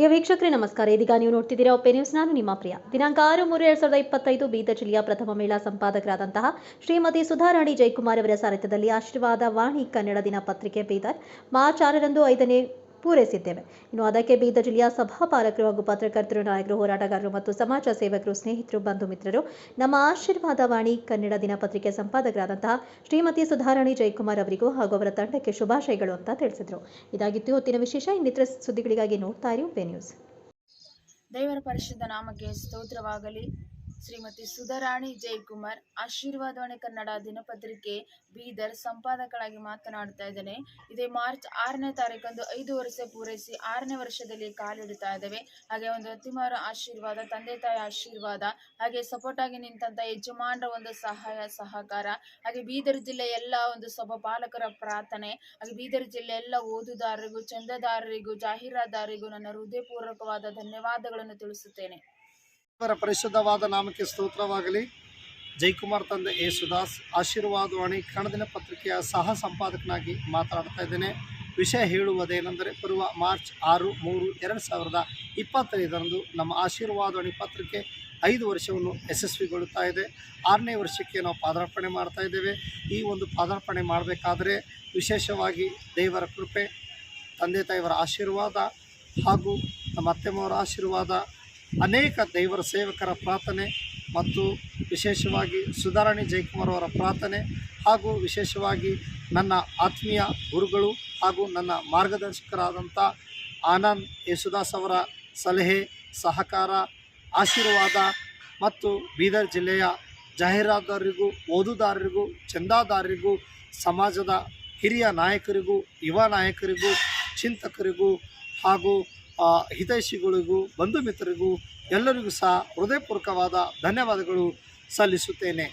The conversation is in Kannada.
ಪ್ರಿಯ ವೀಕ್ಷಕರೇ, ನಮಸ್ಕಾರ. ಇದೀಗ ನೀವು ನೋಡ್ತಿದ್ದೀರಾ ಒಪ್ಪೆ ನ್ಯೂಸ್ ನಾನು ನಿಮ್ಮ ಪ್ರಿಯ. ದಿನಾಂಕ ಆರು ಮೂರು ಎರಡ್ ಸಾವಿರದ ಇಪ್ಪತ್ತೈದು, ಬೀದರ್ ಜಿಲ್ಲೆಯ ಪ್ರಥಮ ಮಹಿಳಾ ಸಂಪಾದಕರಾದಂತಹ ಶ್ರೀಮತಿ ಸುಧಾರಾಣಿ ಜಯಕುಮಾರ್ ಅವರ ಸಾರಥ್ಯದಲ್ಲಿ ಆಶೀರ್ವಾದ ವಾಣಿ ಕನ್ನಡ ದಿನಪತ್ರಿಕೆ ಬೀದರ್. ಮಾರ್ಚ್ ಆರರಂದು ಐದನೇ ಪೂರೈಸಿದ್ದೇವೆ. ಇನ್ನು ಅದಕ್ಕೆ ಬೀದರ್ ಜಿಲ್ಲೆಯ ಸಭಾಪಾಲಕರು ಹಾಗೂ ಪತ್ರಕರ್ತರು, ನಾಯಕರು, ಹೋರಾಟಗಾರರು ಮತ್ತು ಸಮಾಜ ಸೇವಕರು, ಸ್ನೇಹಿತರು, ಬಂಧು ಮಿತ್ರರು, ನಮ್ಮ ಆಶೀರ್ವಾದ ವಾಣಿ ಕನ್ನಡ ದಿನಪತ್ರಿಕೆ ಸಂಪಾದಕರಾದಂತಹ ಶ್ರೀಮತಿ ಸುಧಾರಾಣಿ ಜಯಕುಮಾರ್ ಅವರಿಗೂ ಹಾಗೂ ಅವರ ತಂಡಕ್ಕೆ ಶುಭಾಶಯಗಳು ಅಂತ ತಿಳಿಸಿದರು. ಇದಾಗಿತ್ತು ಹೊತ್ತಿನ ವಿಶೇಷ. ಇನ್ನಿತರ ಸುದ್ದಿಗಳಿಗಾಗಿ ನೋಡ್ತಾ ಇರಿ ನ್ಯೂಸ್. ದೇವರ ಪರಿಶುದ್ಧ ನಾಮಕ್ಕೆ ಸ್ತೋತ್ರವಾಗಲಿ. ಶ್ರೀಮತಿ ಸುಧಾರಾಣಿ ಜಯಕುಮಾರ್ ಆಶೀರ್ವಾದವಾಣಿ ಕನ್ನಡ ದಿನಪತ್ರಿಕೆ ಬೀದರ್ ಸಂಪಾದಕಳಾಗಿ ಮಾತನಾಡ್ತಾ ಇದ್ದೇನೆ. ಇದೇ ಮಾರ್ಚ್ ಆರನೇ ತಾರೀಕಂದು ಐದು ವರ್ಷ ಪೂರೈಸಿ ಆರನೇ ವರ್ಷದಲ್ಲಿ ಕಾಲಿಡ್ತಾ ಇದ್ದೇವೆ. ಹಾಗೆ ಒಂದು ಅತಿಮಾರ ಆಶೀರ್ವಾದ, ತಂದೆ ತಾಯಿ ಆಶೀರ್ವಾದ, ಹಾಗೆ ಸಪೋರ್ಟ್ ಆಗಿ ನಿಂತಹ ಯಜಮಾನರ ಒಂದು ಸಹಾಯ, ಸಹಕಾರ, ಹಾಗೆ ಬೀದರ್ ಜಿಲ್ಲೆ ಎಲ್ಲ ಒಂದು ಸಭಾ ಪಾಲಕರ ಪ್ರಾರ್ಥನೆ, ಹಾಗೆ ಬೀದರ್ ಜಿಲ್ಲೆ ಎಲ್ಲ ಓದುದಾರರಿಗೂ, ಚಂದದಾರರಿಗೂ ಜಾಹೀರಾದಾರರಿಗೂ ನನ್ನ ಹೃದಯಪೂರ್ವಕವಾದ ಧನ್ಯವಾದಗಳನ್ನು ತಿಳಿಸುತ್ತೇನೆ. ದೇವರ ಪರಿಶುದ್ಧವಾದ ನಾಮಕ್ಕೆ ಸ್ತೋತ್ರವಾಗಲಿ. ಜೈಕುಮಾರ್ ತಂದೆ ಯೇಸುದಾಸ್ ಆಶೀರ್ವಾದವಾಣಿ ಕಣದಿನ ಪತ್ರಿಕೆಯ ಸಹ ಸಂಪಾದಕನಾಗಿ ಮಾತನಾಡ್ತಾ ಇದ್ದೇನೆ. ವಿಷಯ ಹೇಳುವುದೇನೆಂದರೆ, ಬರುವ ಮಾರ್ಚ್ ಆರು ಮೂರು ಎರಡು ಸಾವಿರದ ಇಪ್ಪತ್ತೈದರಂದು ನಮ್ಮ ಆಶೀರ್ವಾದವಾಣಿ ಪತ್ರಿಕೆ ಐದು ವರ್ಷವನ್ನು ಯಶಸ್ವಿಗೊಳ್ಳುತ್ತಾ ಇದೆ. ಆರನೇ ವರ್ಷಕ್ಕೆ ನಾವು ಪಾದಾರ್ಪಣೆ ಮಾಡ್ತಾ ಇದ್ದೇವೆ. ಈ ಒಂದು ಪಾದಾರ್ಪಣೆ ಮಾಡಬೇಕಾದ್ರೆ ವಿಶೇಷವಾಗಿ ದೇವರ ಕೃಪೆ, ತಂದೆ ತಾಯಿಯವರ ಆಶೀರ್ವಾದ ಹಾಗೂ ನಮ್ಮ ಅತ್ತೆಮ್ಮವರ ಆಶೀರ್ವಾದ ಅನೇಕ ದೈವರ ಸೇವಕರ ಪ್ರಾರ್ಥನೆ ಮತ್ತು ವಿಶೇಷವಾಗಿ ಸುಧಾರಣಿ ಜಯಕುಮಾರ್ ಅವರ ಪ್ರಾರ್ಥನೆ ಹಾಗೂ ವಿಶೇಷವಾಗಿ ನನ್ನ ಆತ್ಮೀಯ ಗುರುಗಳು ಹಾಗೂ ನನ್ನ ಮಾರ್ಗದರ್ಶಕರಾದಂಥ ಆನಂದ್ ಯೇಸುದಾಸ್ ಅವರ ಸಲಹೆ, ಸಹಕಾರ, ಆಶೀರ್ವಾದ ಮತ್ತು ಬೀದರ್ ಜಿಲ್ಲೆಯ ಜಾಹೀರಾತದಾರರಿಗೂ, ಓದುದಾರರಿಗೂ, ಚಂದಾದಾರರಿಗೂ, ಸಮಾಜದ ಹಿರಿಯ ನಾಯಕರಿಗೂ, ಯುವ ನಾಯಕರಿಗೂ, ಚಿಂತಕರಿಗೂ ಹಾಗೂ ಹಿತೈಷಿಗಳಿಗೂ ಬಂಧು ಮಿತ್ರರಿಗೂ ಎಲ್ಲರಿಗೂ ಸಹ ಹೃದಯಪೂರ್ವಕವಾದ ಧನ್ಯವಾದಗಳು ಸಲ್ಲಿಸುತ್ತೇನೆ.